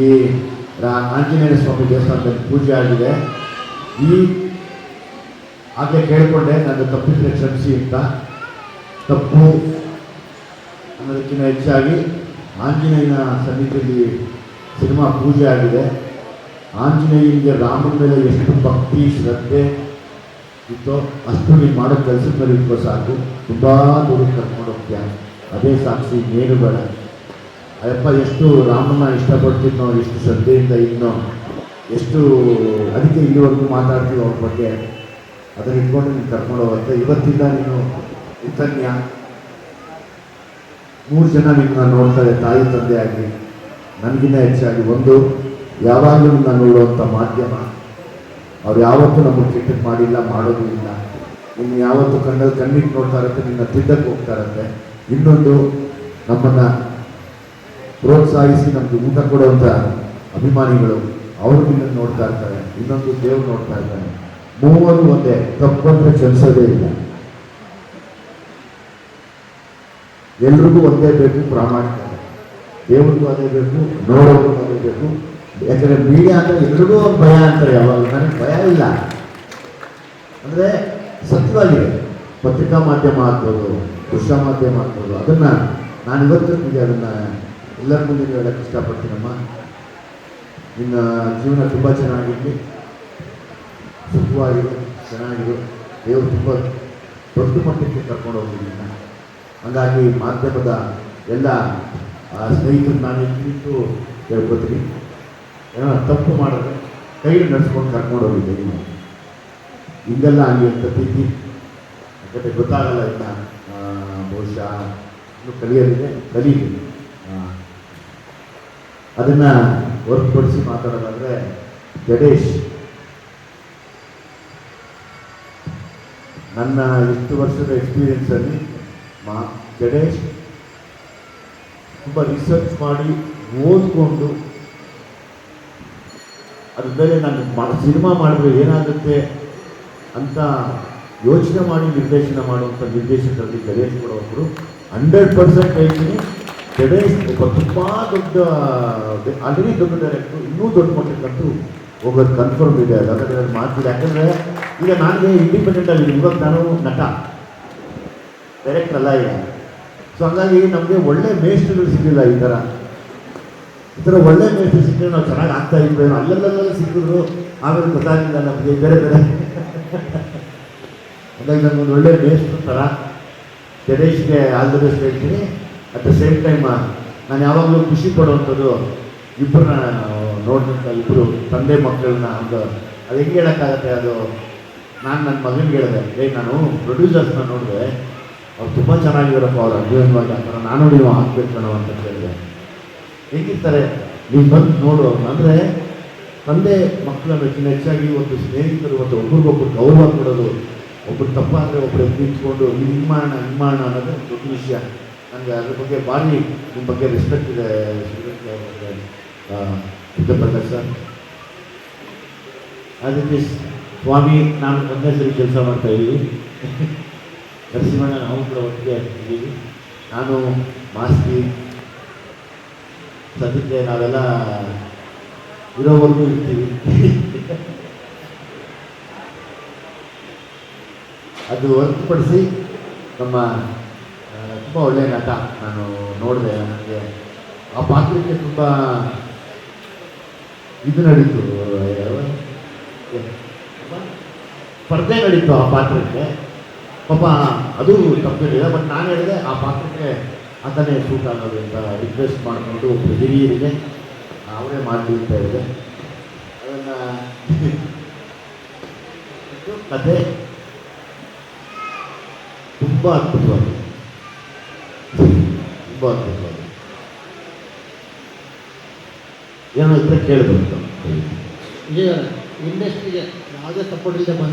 ಈ ಆಂಜನೇಯ ಸ್ವಾಮಿ ದೇವಸ್ಥಾನದಲ್ಲಿ ಪೂಜೆ ಆಗಿದೆ. ಈ ಹಾಗೆ ಕೇಳಿಕೊಂಡೆ, ನಾನು ತಪ್ಪಿದ್ರೆ ಕ್ಷಮಿಸಿ ಅಂತ. ತಪ್ಪು ಅನ್ನೋದಕ್ಕಿಂತ ಹೆಚ್ಚಾಗಿ ಆಂಜನೇಯನ ಸನ್ನಿಧಿಯಲ್ಲಿ ಸಿನಿಮಾ ಪೂಜೆ ಆಗಿದೆ. ಆಂಜನೇಯನಿಗೆ ರಾಮನ ಮೇಲೆ ಎಷ್ಟು ಭಕ್ತಿ, ಶ್ರದ್ಧೆ ಇತ್ತೋ ಅಷ್ಟು ನೀವು ಮಾಡೋ ಕೆಲಸದ ಮೇಲೆ ಇಟ್ಕೋ ಸಾಕು. ತುಂಬ ದೂರ ಕರ್ಕೊಂಡು ಹೋಗ್ತೀಯ. ಅದೇ ಸಾಕ್ಷಿ ಬೇಡ. ಅಯ್ಯಪ್ಪ, ಎಷ್ಟು ರಾಮನ ಇಷ್ಟಪಡ್ತಿದ್ನೋ ಎಷ್ಟು ಶ್ರದ್ಧೆಯಿಂದ ಇದ್ನೋ ಎಷ್ಟು ಅದಕ್ಕೆ ಇಲ್ಲಿವರೆಗೂ ಮಾತಾಡ್ತೀವಿ ಅವ್ರ ಬಗ್ಗೆ, ಅದನ್ನು ಇಟ್ಕೊಂಡು ನೀನು ಕರ್ಕೊಂಡು ಹೋಗುತ್ತೆ ಇವತ್ತಿಂದ ನೀನು ಕೃತಜ್ಞ ಮೂರು ಜನ ನಿಮ್ಮನ್ನ ನೋಡ್ತಾರೆ, ತಾಯಿ ತಂದೆ ಆಗಿ, ನನಗಿನ್ನ ಹೆಚ್ಚಾಗಿ ಒಂದು, ಯಾವಾಗಲೂ ನಿನ್ನ ನೋಡುವಂಥ ಮಾಧ್ಯಮ. ಅವ್ರು ಯಾವತ್ತೂ ನಮಗೆ ಕೆಟ್ಟದ್ದು ಮಾಡಿಲ್ಲ, ಮಾಡೋದು ಇಲ್ಲ. ನಿನ್ನ ಯಾವತ್ತು ಕಣ್ಣಲ್ಲಿ ಕಣ್ಣಿಟ್ಟು ನೋಡ್ತಾ ಇರುತ್ತೆ ನಿನ್ನ ತಿದ್ದಕ್ಕೆ ಹೋಗ್ತಾರಂತೆ. ಇನ್ನೊಂದು ನಮ್ಮನ್ನು ಪ್ರೋತ್ಸಾಹಿಸಿ ನಮಗೆ ಊಟ ಕೊಡುವಂಥ ಅಭಿಮಾನಿಗಳು ಅವರು ನಿನ್ನನ್ನು ನೋಡ್ತಾ ಇರ್ತಾರೆ. ಇನ್ನೊಂದು ದೇವ್ರು ನೋಡ್ತಾ ಇರ್ತಾನೆ ಮೂವರು ಒಂದೇ, ತಪ್ಪಂದ್ರೆ ಕ್ಷಮಿಸೋದೇ ಇಲ್ಲ. ಎಲ್ರಿಗೂ ಒಂದೇ ಬೇಕು, ಪ್ರಾಮಾಣಿಕ. ದೇವ್ರಿಗೂ ಅದೇ ಬೇಕು, ನೋಡೋರಿಗೂ ಅದೇ ಬೇಕು. ಯಾಕಂದ್ರೆ ಮೀಡಿಯಾ ಅಂದ್ರೆ ಎಲ್ರಿಗೂ ಒಂದು ಭಯ ಅಂತಾರೆ ಯಾವಾಗ ನನಗೆ ಭಯ ಇಲ್ಲ. ಅಂದ್ರೆ ಸತ್ಯವಾಗಿದೆ. ಪತ್ರಿಕಾ ಮಾಧ್ಯಮ ಆಗ್ಬೋದು ದೃಶ್ಯ ಮಾಧ್ಯಮ ಆಗ್ಬೋದು, ಅದನ್ನ ನಾನು ಇವತ್ತು ನಿಮಗೆ ಅದನ್ನ ಎಲ್ಲರ ಮುಂದೆ ಹೇಳಕ್ಕೆ ಇಷ್ಟಪಡ್ತೀನಮ್ಮ. ನಿನ್ನ ಜೀವನ ತುಂಬ ಚೆನ್ನಾಗಿರಲಿ ಸುಖವಾಗಿರು ಚೆನ್ನಾಗಿರು ದೇವರು ತುಂಬ ದೊಡ್ಡ ಮಟ್ಟಕ್ಕೆ ಕರ್ಕೊಂಡು ಹೋಗಿದ್ದೀನಿ. ಹಾಗಾಗಿ ಮಾಧ್ಯಮದ ಎಲ್ಲ ಸ್ನೇಹಿತರು ನಾನು ಇಟ್ಟು ಹೇಳ್ಕೊತೀನಿ ಏನೋ ತಪ್ಪು ಮಾಡಿದ್ರೆ ಕೈ ನಡೆಸ್ಕೊಂಡು ಕರ್ಕೊಂಡು ಹೋಗಿದ್ದೆ ನೀವು ಹಿಂಗೆಲ್ಲ ಹಂಗೆ ಅಂತ ಪ್ರೀತಿ. ಯಾಕಂದರೆ ಗೊತ್ತಾಗಲ್ಲ ಇನ್ನು ಬಹುಶಃ ಇನ್ನು ಕಲಿಯೋದಿದೆ ಕಲೀಲಿ ಅದನ್ನ ಹೊರತುಪಡಿಸಿ ಮಾತಾಡೋದಾದ್ರೆ ಗಣೇಶ್, ನನ್ನ ಇಷ್ಟು ವರ್ಷದ ಎಕ್ಸ್ಪೀರಿಯನ್ಸಲ್ಲಿ ಮಾ, ಗಣೇಶ್ ತುಂಬ ರಿಸರ್ಚ್ ಮಾಡಿ ಓದ್ಕೊಂಡು ಅದ್ರ ಮೇಲೆ ನಾನು ಸಿನಿಮಾ ಮಾಡಿದ್ರೆ ಏನಾಗುತ್ತೆ ಅಂತ ಯೋಚನೆ ಮಾಡಿ ನಿರ್ದೇಶನ ಮಾಡುವಂಥ ನಿರ್ದೇಶಕರಲ್ಲಿ ಗಣೇಶ್ ಕೂಡ ಒಬ್ಬರು ಹಂಡ್ರೆಡ್ ಪರ್ಸೆಂಟ್ ಹೇಳ್ತೀನಿ. ಗಣೇಶ್ ಒಬ್ಬ ತುಂಬ ದೊಡ್ಡ, ಆಲ್ರೆಡಿ ದೊಡ್ಡ ಡೈರೆಕ್ಟ್ರು ಇನ್ನೂ ದೊಡ್ಡ ಮಟ್ಟಕ್ಕಂತೂ ಹೋಗೋದು ಕನ್ಫರ್ಮ್ ಇದೆ. ಅದಕ್ಕೆ ನಾನು ಮಾಡ್ತಿಲ್ಲ ಯಾಕಂದರೆ ಈಗ ನನಗೆ ಇಂಡಿಪೆಂಡೆಂಟ್ ಆಗಿದೆ ಇವಾಗ ನಾನು ನಟ ಡೈರೆಕ್ಟರ್ ಅಲ್ಲ ಈಗ. ಸೊ ಹಂಗಾಗಿ ನಮಗೆ ಒಳ್ಳೆ ಮೇಸ್ಟ್ರುಗಳು ಸಿಗಲಿಲ್ಲ ಈ ಥರ ಈ ಥರ ಒಳ್ಳೆ ಮೇಸ್ಟ್ರು ಸಿಕ್ಕರೆ ನಾವು ಚೆನ್ನಾಗಿ ಆಗ್ತಾ ಇದ್ವಿ. ಅಲ್ಲೆಲ್ಲ ಸಿಕ್ಕಿದ್ರು. ಆಮೇಲೆ ಗೊತ್ತಾಗಿಲ್ಲ ನಮಗೆ ಬೇರೆ ಬೇರೆ. ಹಾಗಾಗಿ ನಮ್ಗೊಂದು ಒಳ್ಳೆ ಮೇಸ್ಟ್ರು ಥರ. ಗಣೇಶ್ಗೆ ಆಲ್ ದ ಹೇಳ್ತೀನಿ. ಅಟ್ ದ ಸೇಮ್ ಟೈಮ್ ನಾನು ಯಾವಾಗಲೂ ಖುಷಿ ಪಡುವಂಥದ್ದು ಇಬ್ಬರನ್ನ ನೋಡಿದಂಥ ಇಬ್ಬರು ತಂದೆ ಮಕ್ಕಳನ್ನ ಒಂದು ಅದು ಹೆಂಗೆ ಹೇಳೋಕ್ಕಾಗತ್ತೆ? ಅದು ನಾನು ನನ್ನ ಮಗನಿಗೆ ಹೇಳಿದೆ ಏ ನಾನು ಪ್ರೊಡ್ಯೂಸರ್ಸ್ನ ನೋಡಿದೆ, ಅವ್ರು ತುಂಬ ಚೆನ್ನಾಗಿರಪ್ಪ, ಅವ್ರು ಅಭಿಮಾನವಾಗಿ ಅಂತ ನಾನು ನೀವು ಹಾಕ್ಬೇಕು ಕಣೋ ಅಂತ ಕೇಳಿದೆ. ಹೇಗಿರ್ತಾರೆ? ನೀವು ಬಂದು ನೋಡು. ಅಂದರೆ ತಂದೆ ಮಕ್ಕಳನ್ನ ಹೆಚ್ಚಾಗಿ ಒಂದು ಸ್ನೇಹಿತರು ಮತ್ತು ಒಬ್ರಿಗೊಬ್ರು ಗೌರವ ಕೊಡೋದು, ಒಬ್ರು ತಪ್ಪಾದರೆ ಒಬ್ಬರು ಎದ್ದು ನಿಂತ್ಕೊಂಡು ಹಿಂಗೆ ಮಾಡೋಣ ಅನ್ನೋದು ದೊಡ್ಡ ವಿಷಯ. ನನಗೆ ಅದ್ರ ಬಗ್ಗೆ ಭಾರಿ ನಿಮ್ಮ ಬಗ್ಗೆ ರೆಸ್ಪೆಕ್ಟ್ ಇದೆ ಸಿದ್ದಪ್ರಕಾಶ್ ಸರ್. ಅದಕ್ಕೆ ಸ್ವಾಮಿ, ನಾನು ಒಂದೇ ಸರಿ ಕೆಲಸ ಮಾಡ್ತಾ ಇದ್ದೀವಿ ನರಸಿಂಹಣ್ಣ, ನಾವು ಕೂಡ ಒಟ್ಟಿಗೆ ಇದ್ದೀವಿ. ನಾನು, ಮಾಸ್ತಿ, ಸದ್ಯಕ್ಕೆ ನಾವೆಲ್ಲ ಇರೋವರೆಗೂ ಇರ್ತೀವಿ. ಅದು ಹೊರತುಪಡಿಸಿ ನಮ್ಮ ತುಂಬ ಒಳ್ಳೆಯ ನಟ ನಾನು ನೋಡಿದೆ. ನನಗೆ ಆ ಪಾತ್ರಕ್ಕೆ ತುಂಬ ಇದು ನಡೀತು. ಸ್ಪರ್ಧೆ ನಡೀತು ಆ ಪಾತ್ರಕ್ಕೆ. ಪಾಪ ಅದು ತಪ್ಪಿರಲಿಲ್ಲ ಬಟ್ ನಾನು ಹೇಳಿದೆ ಆ ಪಾತ್ರಕ್ಕೆ ಆತನೇ ಸೂಟ್ ಆಗೋದು ಅಂತ ರಿಕ್ವೆಸ್ಟ್ ಮಾಡಿಕೊಂಡು ಒಬ್ಬರು ಹಿರಿಯರಿಗೆ ಅವರೇ ಮಾಡಲಿ ಅಂತ ಹೇಳಿದೆ. ಅದನ್ನು ಕತೆ. ತುಂಬ ಅದ್ಭುತವಾಗಿದೆ. ತುಂಬ ಅದ್ಭುತವಾಗಿದೆ ಏನೋ ಕೇಳಬೇಕು ಈಗ ಇಂಡಸ್ಟ್ರಿಗೆ ಯಾವುದೇ ಸಪೋರ್ಟ್ ಇಲ್ಲದೆ ಬಂದ